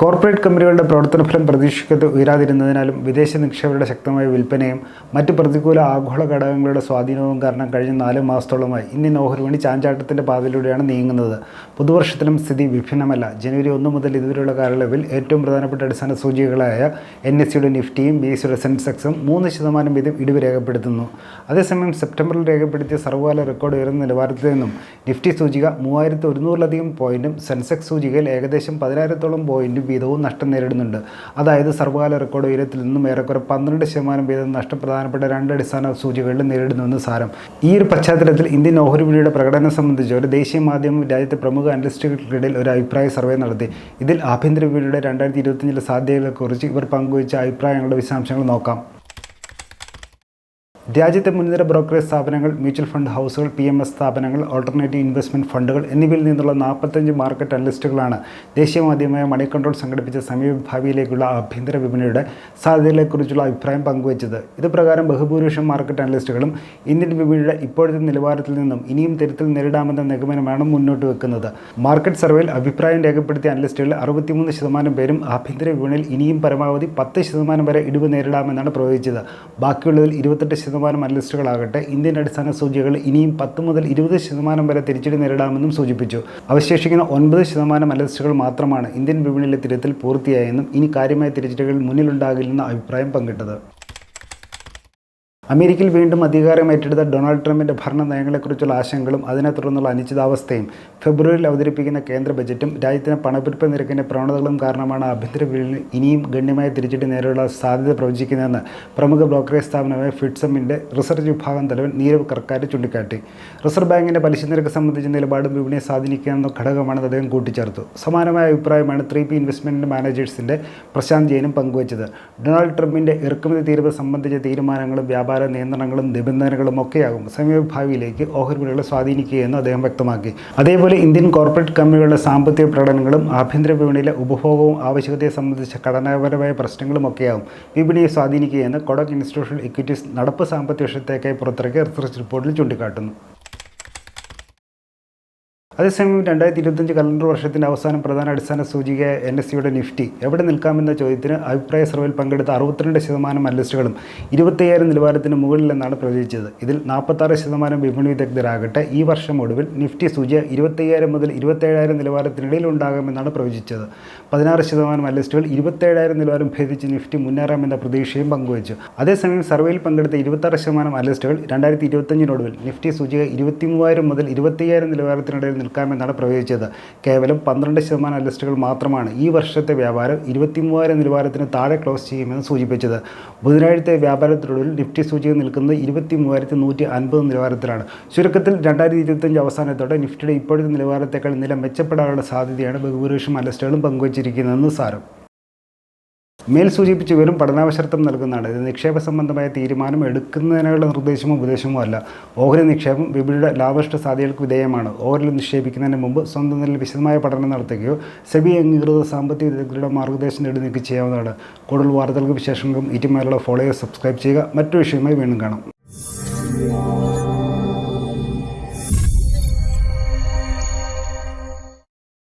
Corporate കമ്പനികളുടെ പ്രവർത്തന ഫലം പ്രതീക്ഷിക്കത്ത് ഉയരാതിരുന്നതിനാലും വിദേശ നിക്ഷേപകരുടെ ശക്തമായ വിൽപ്പനയും മറ്റ് പ്രതികൂല ആഗോള ഘടകങ്ങളുടെ സ്വാധീനവും കാരണം കഴിഞ്ഞ നാല് മാസത്തോളമായി ഇന്ത്യൻ ഓഹരി വിപണി ചാഞ്ചാട്ടത്തിന്റെ പാതയിലൂടെയാണ് നീങ്ങുന്നത്. പുതുവർഷത്തിലും സ്ഥിതി വിഭിന്നമല്ല. ജനുവരി ഒന്ന് മുതൽ ഇതുവരെയുള്ള കാലയളവിൽ ഏറ്റവും പ്രധാനപ്പെട്ട അടിസ്ഥാന സൂചികകളായ എൻ എസ് സിയുടെ നിഫ്റ്റിയും ബി എസ് സിയുടെ സെൻസെക്സും മൂന്ന് ശതമാനം വീതം ഇടിവ് രേഖപ്പെടുത്തുന്നു. അതേസമയം സെപ്റ്റംബറിൽ രേഖപ്പെടുത്തിയ സർവകാല റെക്കോർഡ് ഉയർന്ന നിലവാരത്തിൽ നിന്നും നിഫ്റ്റി സൂചിക മൂവായിരത്തി ഒരുന്നൂറിലധികം പോയിന്റും സെൻസെക്സ് സൂചികയിൽ ഏകദേശം പതിനായിരത്തോളം പോയിന്റും വീതവും നഷ്ടം നേരിടുന്നുണ്ട്. അതായത് സർവകാല റെക്കോർഡ് ഉയരത്തിൽ നിന്നും ഏറെക്കുറെ പന്ത്രണ്ട് ശതമാനം വീതം നഷ്ടം പ്രധാനപ്പെട്ട രണ്ട് അടിസ്ഥാന സൂചികകളിൽ നേരിടുന്നുവെന്ന് സാരം. ഈ ഒരു പശ്ചാത്തലത്തിൽ ഇന്ത്യൻ ഓഹരി വിപണിയുടെ പ്രകടനം സംബന്ധിച്ച് ഒരു ദേശീയ മാധ്യമം രാജ്യത്തെ പ്രമുഖ അനലിസ്റ്റുകൾക്കിടയിൽ ഒരു അഭിപ്രായ സർവേ നടത്തി. ഇതിൽ ആഭ്യന്തര വിപണിയുടെ രണ്ടായിരത്തി ഇരുപത്തിയഞ്ചിലെ സാധ്യതകളെക്കുറിച്ച് ഇവർ പങ്കുവച്ച അഭിപ്രായങ്ങളുടെ വിശദാംശങ്ങൾ നോക്കാം. രാജ്യത്തെ മുൻനിര ബ്രോക്കറേജ് സ്ഥാപനങ്ങൾ മ്യൂച്വൽ ഫണ്ട് ഹൗസുകൾ പി എം എസ് സ്ഥാപനങ്ങൾ ഓൾട്ടർനേറ്റീവ് ഇൻവെസ്റ്റ്മെന്റ് ഫണ്ടുകൾ എന്നിവയിൽ നിന്നുള്ള നാൽപ്പത്തഞ്ച് മാർക്കറ്റ് അനലിസ്റ്റുകളാണ് ദേശീയ മാധ്യമമായ മണി കൺട്രോൾ സംഘടിപ്പിച്ച സമീപഭാവിയിലേക്കുള്ള ആഭ്യന്തര വിപണിയുടെ സാധ്യതകളെക്കുറിച്ചുള്ള അഭിപ്രായം പങ്കുവച്ചത്. ഇതുപ്രകാരം ബഹുഭൂരിപക്ഷം മാർക്കറ്റ് അനലിസ്റ്റുകളും ഇന്ത്യൻ വിപണിയുടെ ഇപ്പോഴത്തെ നിലവാരത്തിൽ നിന്നും ഇനിയും തിരുത്തൽ നേരിടാമെന്ന നിഗമനമാണ് മുന്നോട്ട് വെക്കുന്നത്. മാർക്കറ്റ് സർവേയിൽ അഭിപ്രായം രേഖപ്പെടുത്തിയ അനലിസ്റ്റുകളിൽ അറുപത്തിമൂന്ന് ശതമാനം പേരും ആഭ്യന്തര വിപണിയിൽ ഇനിയും പരമാവധി പത്ത് ശതമാനം വരെ ഇടിവ് നേരിടാമെന്നാണ് പ്രവചിച്ചത്. ബാക്കിയുള്ളതിൽ ഇരുപത്തെട്ട് ശതമാനം അനലിസ്റ്റുകളാകട്ടെ ഇന്ത്യൻ അടിസ്ഥാന സൂചികൾ ഇനിയും പത്ത് മുതൽ ഇരുപത് ശതമാനം വരെ തിരിച്ചടി നേരിടാമെന്നും സൂചിപ്പിച്ചു. അവശേഷിക്കുന്ന ഒൻപത് ശതമാനം അനലിസ്റ്റുകൾ മാത്രമാണ് ഇന്ത്യൻ വിപണിയിലെ തിരുത്തൽ പൂർത്തിയായെന്നും ഇനി കാര്യമായ തിരിച്ചടികൾ മുന്നിലുണ്ടാകില്ലെന്ന അഭിപ്രായം പങ്കിട്ടത്. അമേരിക്കയിൽ വീണ്ടും അധികാരം ഏറ്റെടുത്ത ഡൊണാൾഡ് ട്രംപിന്റെ ഭരണ നയങ്ങളെക്കുറിച്ചുള്ള ആശങ്കകളും അതിനെ തുടർന്നുള്ള അനിശ്ചിതാവസ്ഥയും ഫെബ്രുവരിയിൽ അവതരിപ്പിക്കുന്ന കേന്ദ്ര ബജറ്റും രാജ്യത്തിന് പണപ്പെരുപ്പ നിരക്കിന്റെ പ്രവണതകളും കാരണമാണ് ആഭ്യന്തര വിപണിയിൽ ഇനിയും ഗണ്യമായ തിരിച്ചടി നേരിടാനുള്ള സാധ്യത പ്രവചിക്കുന്നതെന്ന് പ്രമുഖ ബ്രോക്കറേജ് സ്ഥാപനമായ ഫിഡ്സമിന്റെ റിസർച്ച് വിഭാഗം തലവൻ നീരവ് കർക്കാരി ചൂണ്ടിക്കാട്ടി. റിസർവ് ബാങ്കിന്റെ പലിശ നിരക്ക് സംബന്ധിച്ച നിലപാടും വിപണിയെ സ്വാധീനിക്കാവുന്ന ഘടകമാണെന്ന് അദ്ദേഹം കൂട്ടിച്ചേർത്തു. സമാനമായ അഭിപ്രായമാണ് ത്രീ പി ഇൻവെസ്റ്റ്മെന്റ് മാനേജേഴ്സിന്റെ പ്രശാന്ത് ജെയിനും പങ്കുവച്ചത്. ഡൊണാൾഡ് ട്രംപിന്റെ ഇറക്കുമതി തീരുവ സംബന്ധിച്ച തീരുമാനങ്ങളും വ്യാപാര നിയന്ത്രണങ്ങളും നിബന്ധനകളും ഒക്കെയാകും. സമീപഭാവിയിലേക്ക് ഓഹരി വിപണികളെ സ്വാധീനിക്കുകയെന്ന് അദ്ദേഹം വ്യക്തമാക്കി. അതേപോലെ ഇന്ത്യൻ കോർപ്പറേറ്റ് കമ്പനികളുടെ സാമ്പത്തിക പ്രകടനങ്ങളും ആഭ്യന്തര വിപണിയിലെ ഉപഭോഗവും ആവശ്യകതയെ സംബന്ധിച്ച ഘടനാപരമായ പ്രശ്നങ്ങളും ഒക്കെയാകും. വിപണിയെ സ്വാധീനിക്കുകയെന്ന് കൊടക് ഇൻസ്റ്റിറ്റ്യൂഷണൽ ഇക്വിറ്റീസ് നടപ്പ് സാമ്പത്തിക വർഷത്തേക്കായി പുറത്തിറക്കിയ റിസർച്ച് റിപ്പോർട്ടിൽ ചൂണ്ടിക്കാട്ടുന്നു. അതേസമയം രണ്ടായിരത്തി ഇരുപത്തഞ്ച് കലണ്ടർ വർഷത്തിന്റെ അവസാനം പ്രധാന അടിസ്ഥാന സൂചിക എൻ എസ് സിയുടെ നിഫ്റ്റി. എവിടെ നിൽക്കാമെന്ന ചോദ്യത്തിന് അഭിപ്രായ സർവേയിൽ പങ്കെടുത്ത അറുപത്തിരണ്ട് ശതമാനം അനലിസ്റ്റുകളും ഇരുപത്തയ്യായിരം നിലവാരത്തിന് മുകളിലെന്നാണ് പ്രവചിച്ചത്. ഇതിൽ നാൽപ്പത്താറ് ശതമാനം വിപണി വിദഗ്ധരാകട്ടെ. ഈ വർഷം ഒടുവിൽ നിഫ്റ്റി സൂചിക ഇരുപത്തയ്യായിരം മുതൽ ഇരുപത്തേഴായിരം നിലവാരത്തിനിടയിൽ ഉണ്ടാകാമെന്നാണ് പ്രവചിച്ചത്. പതിനാറ് ശതമാനം അനലിസ്റ്റുകൾ ഇരുപത്തേഴായിരം നിലവാരം ഭേദിച്ച് നിഫ്റ്റി മുന്നേറാമെന്ന പ്രതീക്ഷയും പങ്കുവച്ചു. അതേസമയം സർവേയിൽ പങ്കെടുത്ത ഇരുപത്താറ് ശതമാനം അനലിസ്റ്റുകൾ രണ്ടായിരത്തി ഇരുപത്തഞ്ചിനൊടുവിൽ നിഫ്റ്റി സൂചിക ഇരുപത്തിമൂവായിരം മുതൽ ഇരുപത്തയ്യായിരം നിലവാരത്തിനിടയിൽ നിൽക്കാമെന്നാണ് പ്രവചിച്ചത്. കേവലം പന്ത്രണ്ട് ശതമാനം അനലിസ്റ്റുകൾ മാത്രമാണ് ഈ വർഷത്തെ വ്യാപാരം ഇരുപത്തി മൂവായിരം നിലവാരത്തിന് താഴെ ക്ലോസ് ചെയ്യുമെന്ന് സൂചിപ്പിച്ചത്. ബുധനാഴ്ചത്തെ വ്യാപാരത്തിനൊടുവിൽ നിഫ്റ്റി സൂചിക നിൽക്കുന്നത് ഇരുപത്തി മൂവായിരത്തി നൂറ്റി അൻപത് നിലവാരത്തിലാണ്. ചുരുക്കത്തിൽ രണ്ടായിരത്തി ഇരുപത്തഞ്ച് അവസാനത്തോടെ നിഫ്റ്റിയുടെ ഇപ്പോഴത്തെ നിലവാരത്തേക്കാൾ നില മെച്ചപ്പെടാനുള്ള സാധ്യതയാണ് ബഹുഭൂരിപക്ഷം അനലിസ്റ്റുകളും പങ്കുവച്ചിരിക്കുന്നതെന്ന് സാരം. മേൽ സൂചിപ്പിച്ച് വെറും പഠനാവശർത്തം നൽകുന്നതാണ്. ഇത് നിക്ഷേപ സംബന്ധമായ തീരുമാനം എടുക്കുന്നതിനുള്ള നിർദ്ദേശമോ ഉപദേശമോ അല്ല. ഓഹരി നിക്ഷേപം വിപണിയുടെ ലാഭഷ്ട സാധ്യതകൾക്ക് വിധേയമാണ്. ഓഹരിൽ നിക്ഷേപിക്കുന്നതിന് മുമ്പ് സ്വന്തം നിലയിൽ വിശദമായ പഠനം നടത്തുകയോ സെബി അംഗീകൃത സാമ്പത്തിക വിദഗ്ധരുടെ മാർഗനിർദ്ദേശം നേടി ചെയ്യാവുന്നതാണ്. കൂടുതൽ വാർത്തകൾക്ക് വിശേഷങ്ങളും ഇറ്റുമായുള്ള ഫോളോയോ സബ്സ്ക്രൈബ് ചെയ്യുക. മറ്റു വിഷയമായി വീണ്ടും കാണാം.